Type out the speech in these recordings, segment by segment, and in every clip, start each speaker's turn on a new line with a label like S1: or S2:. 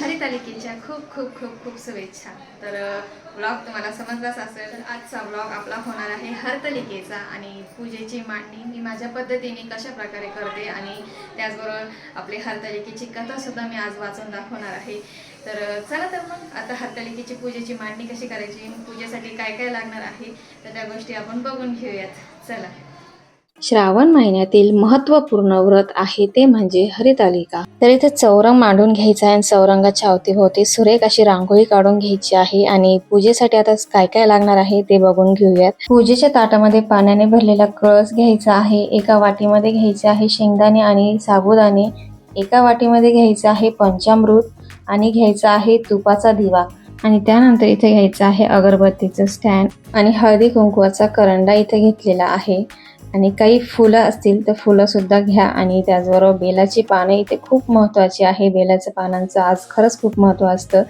S1: हरितालिकेच्या खूप खूप खूप खूप शुभेच्छा. तर ब्लॉग तुम्हाला समजलाच असेल तर आजचा ब्लॉग आपला होणार आहे हरतालिकेचा आणि पूजेची मांडणी मी माझ्या पद्धतीने कशा प्रकारे करते आणि त्याचबरोबर आपली हरतालिकेची कथासुद्धा मी आज वाचून दाखवणार आहे. तर चला तर मग आता हरतालिकेची पूजेची मांडणी कशी करायची पूजेसाठी काय काय लागणार आहे तर त्या गोष्टी आपण बघून घेऊयात. चला.
S2: श्रावण महिन्यातील महत्त्वपूर्ण व्रत आहे ते म्हणजे हरितालिका. तर इथे चौरंग मांडून घ्यायचा आहे आणि चौरंगाच्या अवतीभोवती सुरेख अशी रांगोळी काढून घ्यायची आहे आणि पूजेसाठी आता काय काय लागणार आहे ते बघून घेऊयात. पूजेच्या ताटामध्ये पाण्याने भरलेला कळस घ्यायचा आहे एका वाटीमध्ये घ्यायचे आहे शेंगदाणे आणि साबुदाणे एका वाटीमध्ये घ्यायचं आहे पंचामृत आणि घ्यायचा आहे तुपाचा दिवा आणि त्यानंतर इथे घ्यायचं आहे अगरबत्तीचं स्टँड आणि हळदी कुंकवाचा करंडा इथे घेतलेला आहे. आणि काही फुलं असतील तर फुलंसुद्धा घ्या. आणि त्याचबरोबर बेलाची पानं इथे खूप महत्त्वाची आहे. बेलाच्या पानांचं आज खरंच खूप महत्त्व असतं.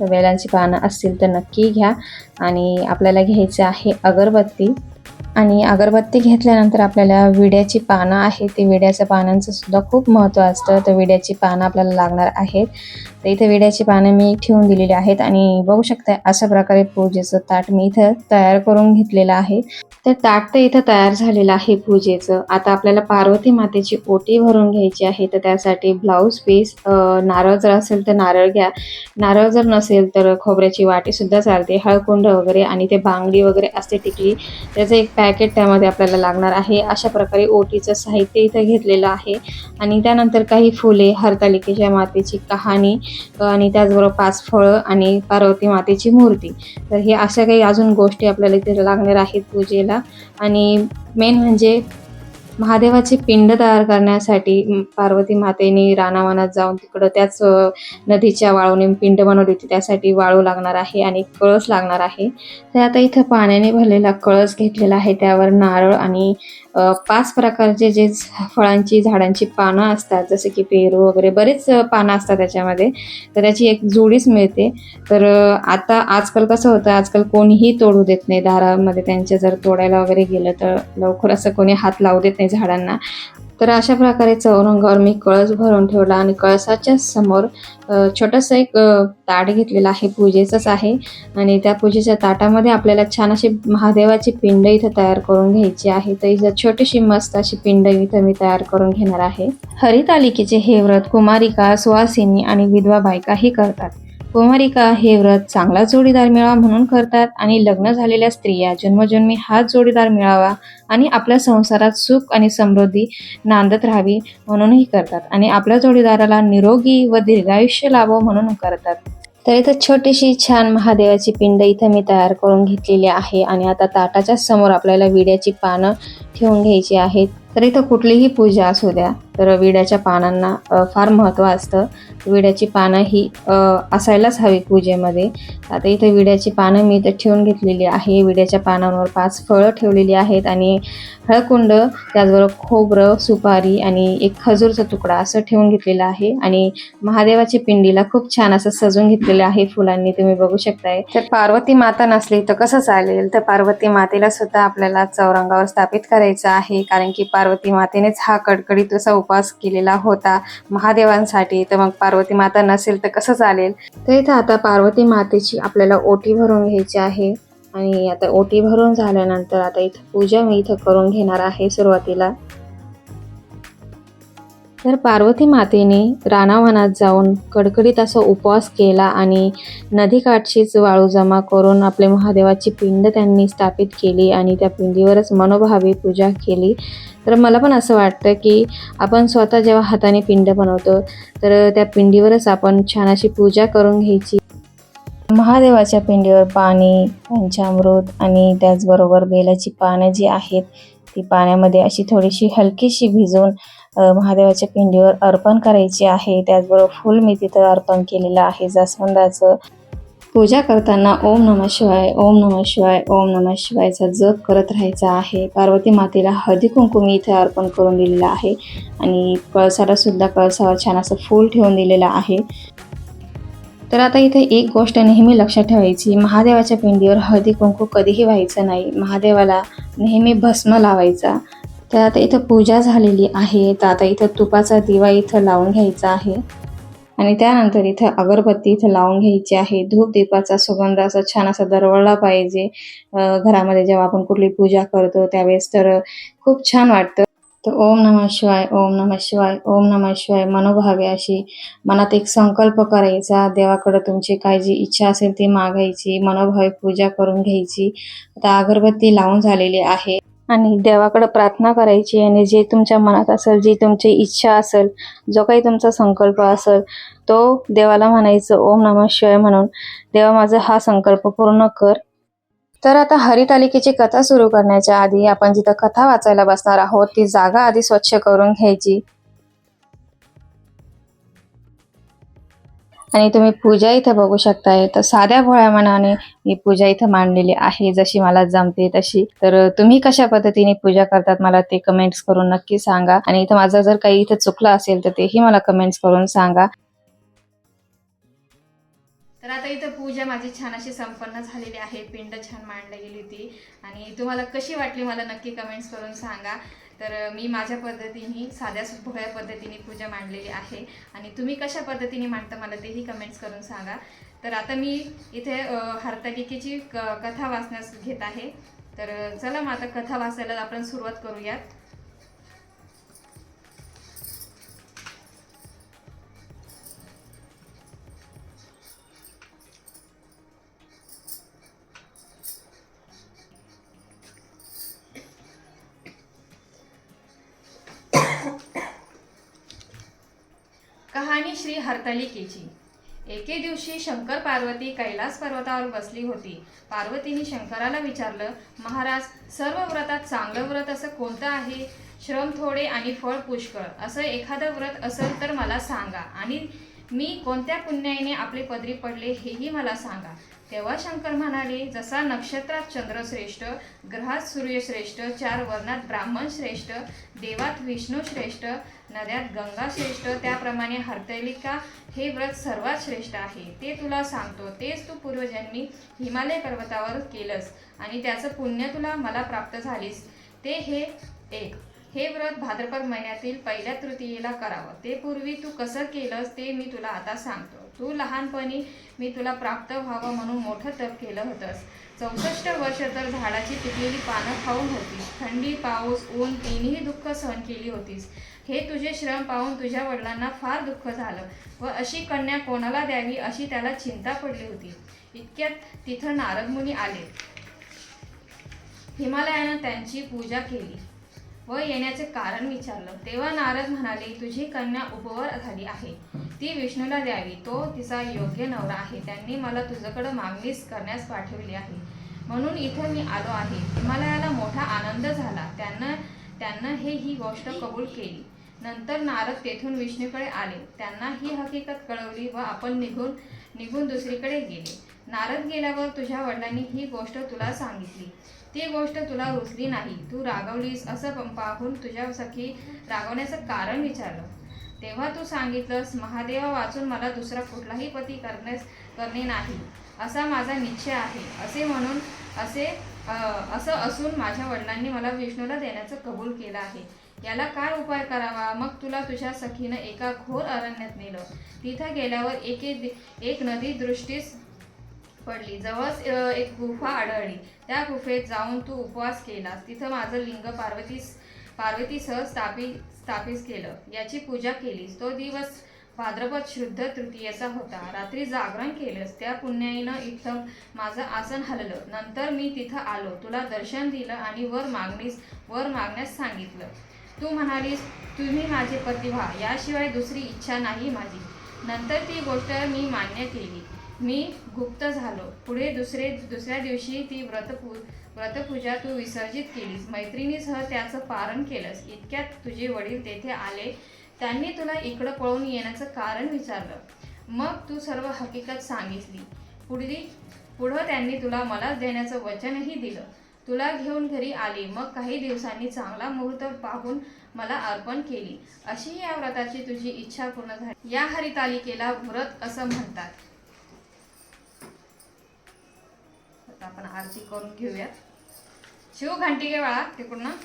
S2: तर बेलांची पानं असतील तर नक्की घ्या. आणि आपल्याला घ्यायचं आहे अगरबत्ती. आणि अगरबत्ती घेतल्यानंतर आपल्याला विड्याची पानं आहे ते विड्याच्या पानांचं सुद्धा खूप महत्त्व असतं. तर विड्याची पानं आपल्याला लागणार आहेत. तर इथे विड्याची पानं मी ठेवून दिलेली आहेत. आणि बघू शकता अशा प्रकारे पूजेचं ताट मी इथं तयार करून घेतलेलं आहे. तर ताट तर इथं तयार झालेलं आहे पूजेचं. आता आपल्याला पार्वती मातेची ओटी भरून घ्यायची आहे तर त्यासाठी ब्लाऊज पीस नारळ जर असेल तर नारळ घ्या. नारळ जर नसेल तर खोबऱ्याची वाटी सुद्धा चालते हळकुंड वगैरे आणि ते बांगडी वगैरे असते टिकली त्याचं एक पॅकेट त्यामध्ये आपल्याला लागणार आहे. अशा प्रकारे ओटीचं साहित्य इथं घेतलेलं आहे. आणि त्यानंतर काही फुले हरतालिकेच्या मातेची कहाणी आणि त्याचबरोबर पाच फळं आणि पार्वती मातेची मूर्ती. तर हे अशा काही अजून गोष्टी आपल्याला इथे लागणार आहेत पूजेला. आणि मेन म्हणजे महादेवाचे पिंड तयार करण्यासाठी पार्वती मातेने रानावनात जाऊन तिकडं त्याच नदीच्या वाळूने पिंड बनवली होती. त्यासाठी वाळू लागणार आहे आणि कळस लागणार आहे. तर आता इथं पाण्याने भरलेला कळस घेतलेला आहे. त्यावर नारळ आणि पाच प्रकारचे जे फळांची झाडांची पानं असतात जसे की पेरू वगैरे बरेच पानं असतात त्याच्यामध्ये. तर त्याची एक जोडीच मिळते. तर आता आजकाल कसं होतं आजकाल कोणीही तोडू देत नाही. दारामध्ये त्यांच्या जर तोडायला वगैरे गेलं तर लवकर असं कोणी हात लावू देत नाही झाडांना. तर अशा प्रकारे चौरंगावर मी कळस भरून ठेवला आणि कळसाच्या समोर छोटंसं एक ताट घेतलेलं आहे पूजेचंच आहे. आणि त्या पूजेच्या ताटामध्ये आपल्याला छान अशी महादेवाची पिंड इथं तयार करून घ्यायची आहे. तर इथं छोटीशी मस्त अशी पिंड इथं मी तयार करून घेणार आहे. हरितालिकेचे हे व्रत कुमारिका सुवासिनी आणि विधवा बायकाही करतात. कुमारिका हे व्रत चांगला जोडीदार मिळावा म्हणून करतात आणि लग्न झालेल्या स्त्रिया जन्मजन्मी हाच जोडीदार मिळावा आणि आपल्या संसारात सुख आणि समृद्धी नांदत राहावी म्हणूनही करतात आणि आपल्या जोडीदाराला निरोगी व दीर्घायुष्य लाभो म्हणून करतात. तर इथं छोटीशी छान महादेवाची पिंड इथं मी तयार करून घेतलेली आहे आणि आता ताटाच्या समोर आपल्याला विड्याची पानं ठेवून घ्यायची आहेत. तर इथं कुठलीही पूजा असू द्या तर विड्याच्या पानांना फार महत्त्व असतं. विड्याची पानं ही असायलाच हवी पूजेमध्ये. आता इथे विड्याची पानं मी इथं ठेवून घेतलेली आहे. विड्याच्या पानांवर पाच फळं ठेवलेली आहेत आणि हळकुंड त्याचबरोबर खोबरं सुपारी आणि एक खजूरचा तुकडा असं ठेवून घेतलेलं आहे. आणि महादेवाच्या पिंडीला खूप छान असं सजून घेतलेलं आहे फुलांनी. तुम्ही बघू शकताय. तर पार्वती माता नसली तर कसं चालेल? तर पार्वती मातेला सुद्धा आपल्याला चौरंगावर स्थापित करायचं आहे. कारण की पार्वती मातेनेच हा कडकडीत असा उपास केलेला होता महादेवांसाठी. तर मग पार्वती पार्वती माता नसेल तर कसं चालेल? तर इथं आता पार्वती मातेची आपल्याला ओटी भरून घ्यायची आहे. आणि आता ओटी भरून झाल्यानंतर आता इथं पूजा मी इथं करून घेणार आहे सुरुवातीला. तर पार्वती मातेने रानावनात जाऊन कडकडीत असा उपवास केला आणि नदीकाठचीच वाळू जमा करून आपले महादेवाची पिंड त्यांनी स्थापित केली आणि त्या पिंडीवरच मनोभावी पूजा केली. तर मला पण असं वाटतं की आपण स्वतः जेव्हा हाताने पिंड बनवतो तर त्या पिंडीवरच आपण छान अशी पूजा करून घ्यायची. महादेवाच्या पिंडीवर पाणी पंचामृत आणि त्याचबरोबर बेलाची पानं जी आहेत ती पाण्यामध्ये अशी थोडीशी हलकीशी भिजवून महादेवाच्या पिंडीवर अर्पण करायची आहे. त्याचबरोबर फूल मी तिथं अर्पण केलेलं आहे. जास्वंदाचं पूजा करताना ओम नमः शिवाय ओम नमः शिवाय ओम नमः शिवायचा जप करत राहायचा आहे. पार्वती मातेला हळदी कुंकू मी इथे अर्पण करून दिलेलं आहे. आणि कळसाला सुद्धा कळसावर छान असं फूल ठेवून दिलेलं आहे. तर आता इथे एक गोष्ट नेहमी लक्षात ठेवायची. महादेवाच्या पिंडीवर हळदी कुंकू कधीही व्हायचं नाही. महादेवाला नेहमी भस्म लावायचा. तर आता इथं पूजा झालेली आहे. तर आता इथं तुपाचा दिवा इथं लावून घ्यायचा आहे. आणि त्यानंतर इथं अगरबत्ती इथं लावून घ्यायची आहे. धूप दीपाचा सुगंध असा छान असा दरवळला पाहिजे. घरामध्ये जेव्हा आपण कुठली पूजा करतो त्यावेळेस तर खूप छान वाटतं. तर ओम नमः शिवाय ओम नमः शिवाय ओम नमः शिवाय मनोभावे अशी मनात एक संकल्प करायचा. देवाकडे तुमची काय जी इच्छा असेल ती मागायची. मनोभावे पूजा करून घ्यायची. आता अगरबत्ती लावून झालेली आहे. आणि देवाकडं प्रार्थना करायची आणि जे तुमच्या मनात असेल जी तुमची इच्छा असेल जो काही तुमचा संकल्प असेल तो देवाला म्हणायचं ओम नमः शिवाय म्हणून. देवा माझा हा संकल्प पूर्ण कर. तर आता हरितालिकेची कथा सुरू करण्याच्या आधी आपण जिथं कथा वाचायला बसणार आहोत ती जागा आधी स्वच्छ करून घ्यायची. आणि तुम्ही पूजा इथं बघू शकताय. तर साध्या भोळ्या मनाने मी पूजा इथं मांडलेली आहे. जशी मला जमते तशी. तर तुम्ही कशा पद्धतीने पूजा करतात मला ते कमेंट्स करून नक्की सांगा. आणि इथं माझं जर काही इथं चुकलं असेल तर तेही मला कमेंट्स करून सांगा.
S1: तर आता इथं पूजा माझी छान अशी संपन्न झालेली आहे. पिंड छान मांडली गेली होती. आणि तुम्हाला कशी वाटली मला नक्की कमेंट्स करून सांगा. तर मी माझ्या पद्धतीने साध्या भोळ्या पद्धतीने पूजा मांडलेली आहे. आणि तुम्ही कशा पद्धतीने मांडता मला तेही कमेंट्स करून सांगा. तर आता मी इथे हरतालिकेची क कथा वाचण्यास घेत आहे. तर चला मग आता कथा वाचायला आपण सुरुवात करूयात. श्री हरतालिकेची. एके दिवशी शंकर पार्वती कैलास पर्वतावर बसली होती. पार्वतीने शंकराला विचारलं महाराज सर्व व्रतात चांगलं व्रत असं कोणतं आहे? श्रम थोडे आणि फळ पुष्कळ. असं एखादं व्रत असेल तर मला सांगा आणि मी कोणत्या पुण्याईने आपले पदरी पडले हेही मला सांगा. तेव्हा शंकर म्हणाले जसा नक्षत्रात चंद्र श्रेष्ठ ग्रहात सूर्य श्रेष्ठ चार वर्णात ब्राह्मण श्रेष्ठ देवात विष्णू श्रेष्ठ नद्यात गंगा श्रेष्ठ त्याप्रमाणे हरतालिका हे व्रत सर्वात श्रेष्ठ आहे. ते तुला सांगतो तेच तू पूर्वजन्मी हिमालय पर्वतावर केलंस आणि त्याचं पुण्य तुला मला प्राप्त झालीस. ते हे एक. हे व्रत भाद्रपद महिन्यातील पहिल्या तृतीयेला करावं. ते पूर्वी तू कसं केलंस ते मी तुला आता सांगतो. तू लहानपणी मी तुला प्राप्त व्हावं म्हणून मोठं तप केलं होतंस. चौसष्ट वर्ष तर झाडाची पिकलेली पानं खाऊन होतीस. थंडी पाऊस ऊन तिन्ही दुःख सहन केली होतीस. हे तुझे श्रम पाहून तुझ्या वडिलांना फार दुःख झालं व अशी कन्या कोणाला द्यावी अशी त्याला चिंता पडली होती. इतक्यात तिथं नारदमुनी आले. हिमालयानं त्यांची पूजा केली. व येण्याचे कारण विचारलं. तेव्हा नारद म्हणाले तुझी कन्या उपवर झाली आहे. ती विष्णूला द्यावी. तो तिचा योग्य नवरा आहे. त्यांनी मला तुझ्याकडं मागणीच करण्यास पाठवली आहे. म्हणून इथं मी आलो आहे. हिमालयाला मोठा आनंद झाला. त्यांना त्यांना हे ही गोष्ट कबूल केली. नंतर नारद तेथून विष्णूकडे आले. त्यांना ही हकीकत कळवली व आपण निघून निघून दुसरीकडे गेले. नारद गेल्यावर तुझ्या वडिलांनी ही गोष्ट तुला सांगितली. ती गोष्ट तुला रुचली नाही. तू रागवलीस असं पंपाहून पाहून तुझ्या सखी रागवण्याचं कारण विचारलं. तेव्हा तू सांगितलंस महादेवा वाचून मला दुसरा कुठलाही पती करण्यास करणे नाही. असा माझा निश्चय आहे. असे म्हणून असे असं असून माझ्या वडिलांनी मला विष्णूला देण्याचं कबूल केलं आहे. याला काय उपाय करावा? मग तुला तुझ्या सखीनं एका घोर अरण्यात नेलं. तिथं गेल्यावर एके एक नदी दृष्टीस पडली. जवळच एक गुफा आढळली. त्या गुफेत जाऊन तू उपवास केलास. तिथं माझं लिंग पार्वतीस पार्वतीसह स्थापित स्थापित केलं. याची पूजा केलीस. तो दिवस भाद्रपद शुद्ध तृतीयेचा होता. रात्री जागरण केलंस. त्या पुण्याईनं इथं माझं आसन हललं. नंतर मी तिथं आलो. तुला दर्शन दिलं आणि वर मागणीस वर मागण्यास सांगितलं. तू म्हणालीस तुम्ही माझे पती व्हा. याशिवाय दुसरी इच्छा नाही माझी. नंतर ती गोष्ट मी मान्य केली. मी गुप्त झालो. पुढे दुसरे दुसऱ्या दिवशी ती व्रतपू व्रतपूजा तू विसर्जित केलीस. मैत्रिणीसह त्याचं पारण केलंस. इतक्यात तुझे वडील तेथे आले. त्यांनी तुला इकडं पळून येण्याचं कारण विचारलं. मग तू सर्व हकीकत सांगितली. पुढली पुढं त्यांनी तुला मलाच देण्याचं वचनही दिलं. तुला घेऊन घरी आली. मग काही दिवसांनी चांगला मुहूर्त पाहून मला अर्पण केली. अशी या व्रताची तुझी इच्छा पूर्ण झाली. या हरितालिकेला व्रत असं म्हणतात. तर आपण आरती करून घेऊयात. शिव घंटी घे बाळा तिकडनं.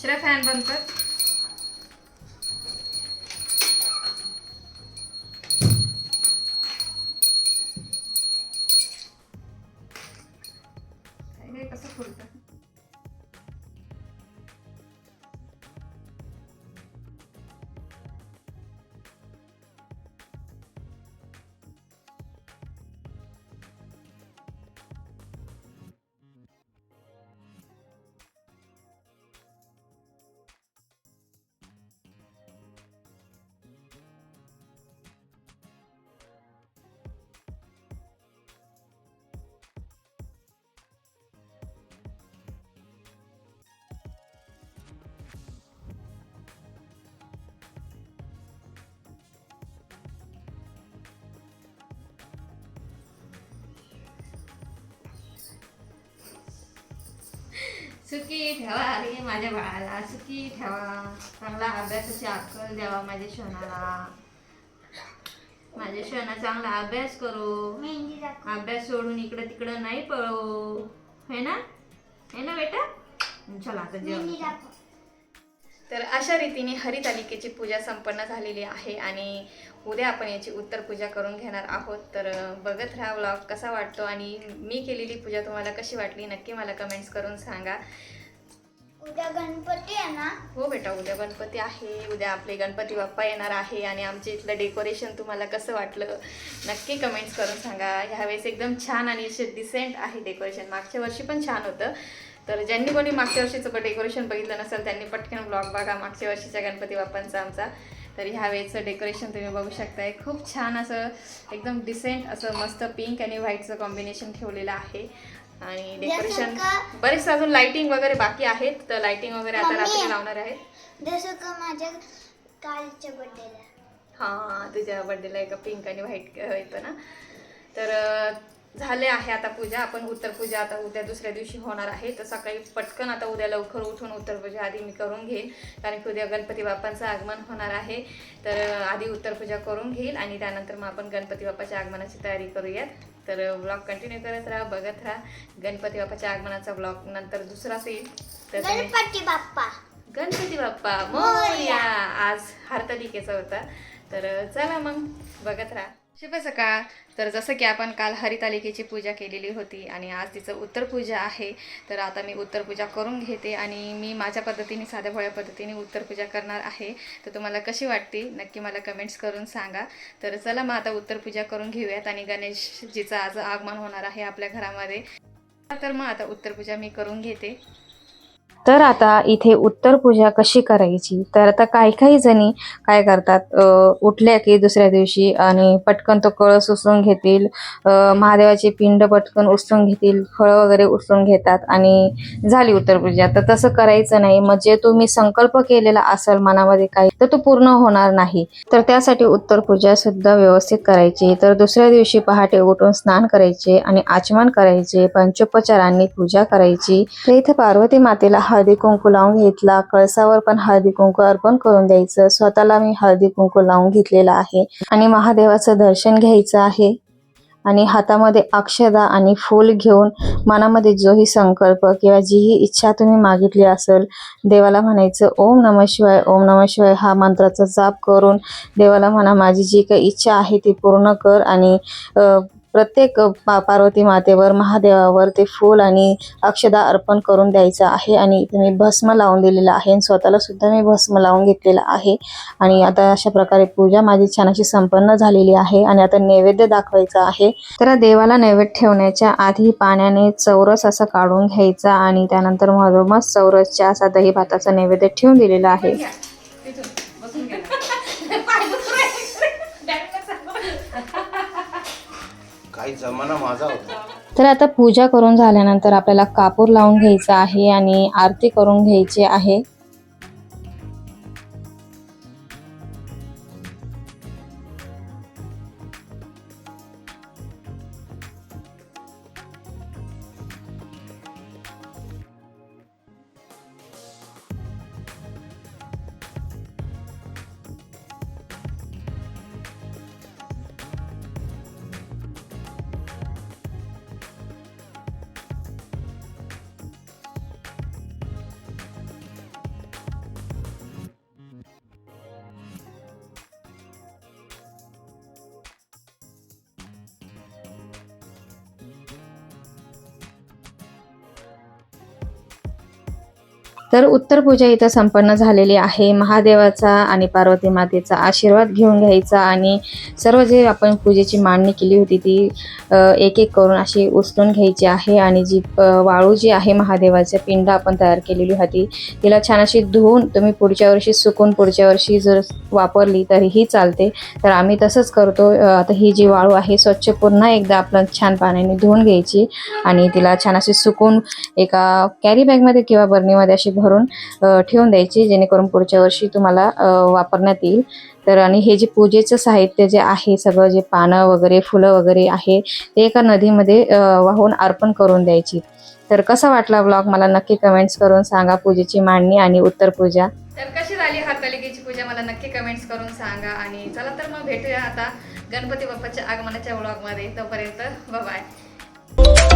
S1: श्रेया फॅन बंद सुखी ठेवा रे माझ्या बाळाला सुखी ठेवा. चांगला अभ्यासाची अक्कल द्यावा माझ्या शोनाला. माझ्या शोना चांगला अभ्यास करू. अभ्यास सोडून इकडं तिकडं नाही पळू. है ना? है ना बेटा? चला आता जेवण तर अशा रीतीने हरितालिकेची पूजा संपन्न झालेली आहे आणि उद्या आपण याची उत्तर पूजा करून घेणार आहोत. तर बघत राहा व्लॉग कसा वाटतो आणि मी केलेली पूजा तुम्हाला कशी वाटली नक्की मला कमेंट्स करून सांगा.
S3: उद्या गणपती आहे ना?
S1: हो बेटा उद्या गणपती आहे. उद्या आपले गणपती बाप्पा येणार आहे आणि आमच्या इथलं डेकोरेशन तुम्हाला कसं वाटलं नक्की कमेंट्स करून सांगा. ह्यावेळेस एकदम छान आणि असे डिसेंट आहे डेकोरेशन मागच्या वर्षी पण छान होतं. तर ज्यांनी कोणी मागच्या वर्षीचं डेकोरेशन बघितलं नसेल त्यांनी पटकन ब्लॉग बघा. मागच्या वर्षीच्या गणपती बाप्पांचा आमचा. तर ह्या वेळेचं डेकोरेशन तुम्ही बघू शकताय. खूप छान असं एकदम डिसेंट असं मस्त पिंक आणि व्हाईटचं कॉम्बिनेशन ठेवलेलं आहे. आणि डेकोरेशन बरेच अजून लाइटिंग वगैरे बाकी आहेत. तर लाइटिंग वगैरे आता. रात्री लावणार आहेत.
S3: जसं का माझ्या कालच्या बड्डेला
S1: हां तुझ्या बड्डेला एक पिंक आणि व्हाईट येतं ना. तर झाले आहे आता पूजा. आपण उत्तर पूजा आता उद्या दुसऱ्या दिवशी होणार आहे. तर सकाळी पटकन आता उद्या लवकर उठून उत्तर पूजा आधी मी करून घेईन. कारण की उद्या गणपती बाप्पांचं आगमन होणार आहे. तर आधी उत्तर पूजा करून घेईल आणि त्यानंतर मग आपण गणपती बाप्पाच्या आगमनाची तयारी करूयात. तर ब्लॉग कंटिन्यू करत राहा बघत राहा. गणपती बाप्पाच्या आगमनाचा ब्लॉग नंतर दुसराच येईल तर
S3: गणपती बाप्पा.
S1: गणपती बाप्पा. मोरया. आज हरतालिकेचा होता. तर चला मग बघत राहा. शुभ सकाळ. तर जसं की आपण काल हरितालिकेची पूजा केलेली होती आणि आज तिचं उत्तर पूजा आहे तर आता मी उत्तर पूजा करून घेते आणि मी माझ्या पद्धतीने साध्या भोळ्या पद्धतीने उत्तर पूजा करणार आहे. तर तुम्हाला कशी वाटते? नक्की मला कमेंट्स करून सांगा. तर चला मग आता उत्तर पूजा करून घेऊयात आणि गणेशजीचं आज आगमन होणार आहे आपल्या घरामध्ये. तर मग आता उत्तर पूजा मी करून घेते.
S2: तर आता इथे उत्तर पूजा कशी करायची? तर आता काही काही जणी काय करतात उठल्या की दुसऱ्या दिवशी आणि पटकन तो कळस उचलून घेतील महादेवाचे पिंड पटकन उचलून घेतील फळं वगैरे उचलून घेतात आणि झाली उत्तर पूजा. तर तसं करायचं नाही. म्हणजे तुम्ही संकल्प केलेला असेल मनामध्ये काही तर तो पूर्ण होणार नाही. तर त्यासाठी उत्तर पूजा सुद्धा व्यवस्थित करायची. तर दुसऱ्या दिवशी पहाटे उठून स्नान करायचे आणि आचमन करायचे पंचोपचारांनी पूजा करायची. तर इथे पार्वती मातेला हळदी कुंकू लावून घेतला. कळसावर पण हळदी कुंकू अर्पण करून द्यायचं. स्वतःला मी हळदी कुंकू लावून घेतलेला आहे. आणि महादेवाचं दर्शन घ्यायचं आहे. आणि हातामध्ये अक्षदा आणि फूल घेऊन मनामध्ये जोही संकल्प किंवा जीही इच्छा तुम्ही मागितली असेल देवाला म्हणायचं ओम नम शिवाय ओम नम शिवाय हा मंत्राचा जाप करून देवाला म्हणा माझी जी काही इच्छा आहे ती पूर्ण कर आणि प्रत्येक पा पार्वती मातेवर महादेवावर ते फूल आणि अक्षदा अर्पण करून द्यायचं आहे आणि इथे मी भस्म लावून दिलेलं आहे आणि स्वतःला सुद्धा मी भस्म लावून घेतलेलं आहे. आणि आता अशा प्रकारे पूजा माझी छान अशी संपन्न झालेली आहे आणि आता नैवेद्य दाखवायचा आहे. तर देवाला नैवेद्य ठेवण्याच्या आधी पाण्याने चौरस असा काढून घ्यायचा आणि त्यानंतर मधोमध चौरसच्या असा दही भाताचा नैवेद्य ठेवून दिलेला आहे.
S4: जमाना माझा होता.
S2: तर आता पूजा करून झाल्यानंतर आपल्याला कापूर लावून घ्यायचा आहे आणि आरती करून घ्यायची आहे. तर उत्तर पूजा इथं संपन्न झालेली आहे. महादेवाचा आणि पार्वती मातेचा आशीर्वाद घेऊन घ्यायचा आणि सर्व जे आपण पूजेची मांडणी केली होती ती एक एक करून अशी उचलून घ्यायची आहे आणि जी वाळू जी आहे महादेवाच्या पिंड आपण तयार केलेली होती तिला छान अशी धुवून तुम्ही पुढच्या वर्षी सुकून पुढच्या वर्षी जर वापरली तरीही चालते. तर आम्ही तसंच करतो. आता ही जी वाळू आहे स्वच्छ पुन्हा एकदा आपण छान पाण्याने धुवून घ्यायची आणि तिला छान अशी सुकून एका कॅरी बॅगमध्ये किंवा बर्नीमध्ये अशी भरून ठेवून द्यायची जेणेकरून पुढच्या वर्षी तुम्हाला वापरण्यात येईल. तर आणि हे जे पूजेचं साहित्य जे आहे सगळं जे पानं वगैरे फुलं वगैरे आहे ते एका नदीमध्ये वाहून अर्पण करून द्यायची. तर कसा वाटला ब्लॉग? मला नक्की कमेंट्स करून सांगा. पूजेची मांडणी आणि उत्तर पूजा.
S1: तर कशी झाली हरतालिकेची पूजा? मला नक्की कमेंट्स करून सांगा. आणि चला तर मग भेटूया आता गणपती बाप्पाच्या आगमनाच्या ब्लॉगमध्ये. तोपर्यंत बाय